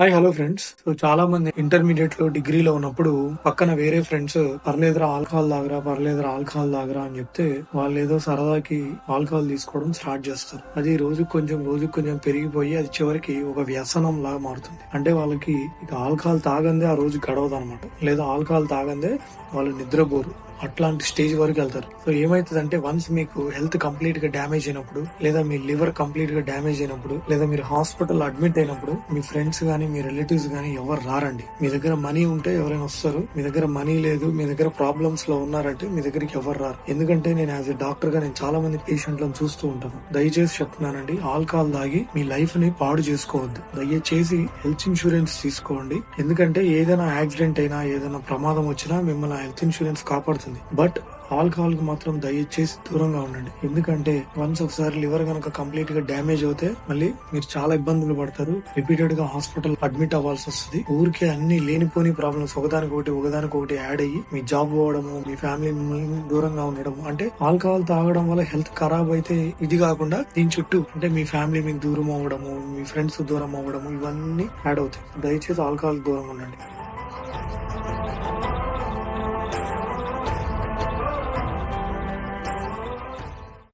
Hi hello friends so చాలా మంది ఇంటర్మీడియట్లో డిగ్రీలో ఉన్నప్పుడు పక్కన వేరే ఫ్రెండ్స్ పర్లేదురా ఆల్కహాల్ దాగరా పర్లేదురా ఆల్కహాల్ దాగరా అని చెప్తే వాళ్ళు ఏదో సరదాకి ఆల్కహాల్ తీసుకోవడం స్టార్ట్ చేస్తారు. అది రోజు కొంచెం రోజు కొంచెం పెరిగిపోయి అది చివరికి ఒక వ్యసనం లాగా మారుతుంది. అంటే వాళ్ళకి ఇక ఆల్కహాల్ తాగందే ఆ రోజు గడవదు అనమాట లేదా ఆల్కహాల్ తాగందే వాళ్ళు నిద్రపోరు. అట్లాంటి స్టేజ్ వరకు వెళ్తారు. సో ఏమైతుందంటే వన్స్ మీకు హెల్త్ కంప్లీట్గా డ్యామేజ్ అయినప్పుడు లేదా మీ లివర్ కంప్లీట్గా డ్యామేజ్ అయినప్పుడు లేదా మీరు హాస్పిటల్ అడ్మిట్ అయినప్పుడు మీ ఫ్రెండ్స్ కానీ మీ రిలేటివ్స్ కానీ ఎవరు రారండి. మీ దగ్గర మనీ ఉంటే ఎవరైనా వస్తారు. మీ దగ్గర మనీ లేదు మీ దగ్గర ప్రాబ్లమ్స్లో ఉన్నారంటే మీ దగ్గరికి ఎవరు రారు. ఎందుకంటే నేను యాజ్ ఎ డాక్టర్గా నేను చాలా మంది పేషెంట్లను చూస్తూ ఉంటాను. దయచేసి చెప్తున్నానండి ఆల్కహాల్ తాగి మీ లైఫ్ని పాడు చేసుకోవద్దు. దయచేసి హెల్త్ ఇన్సూరెన్స్ తీసుకోండి. ఎందుకంటే ఏదైనా యాక్సిడెంట్ అయినా ఏదైనా ప్రమాదం వచ్చినా మిమ్మల్ని హెల్త్ ఇన్సూరెన్స్ కాపాడుతుంది. బట్ ఆల్కహాల్కి మాత్రం దయచేసి దూరంగా ఉండండి. ఎందుకంటే వన్స్ ఒకసారి లివర్ కనుక కంప్లీట్గా డ్యామేజ్ అవుతే మళ్ళీ మీరు చాలా ఇబ్బందులు పడతారు. రిపీటెడ్గా హాస్పిటల్ అడ్మిట్ అవ్వాల్సి వస్తుంది. ఊరికే అన్ని లేనిపోని ప్రాబ్లమ్స్ ఒకదానికి ఒకటి ఒకదానికి ఒకటి యాడ్ అయ్యి మీ జాబ్ పోవడము మీ ఫ్యామిలీ దూరంగా ఉండడం అంటే ఆల్కహాల్ తాగడం వల్ల హెల్త్ ఖరాబ్ అయితే ఇది కాకుండా దీని చుట్టూ అంటే మీ ఫ్యామిలీ మీకు దూరం అవ్వడము మీ ఫ్రెండ్స్ దూరం అవ్వడము ఇవన్నీ యాడ్ అవుతాయి. దయచేసి ఆల్కహాల్ దూరంగా ఉండండి.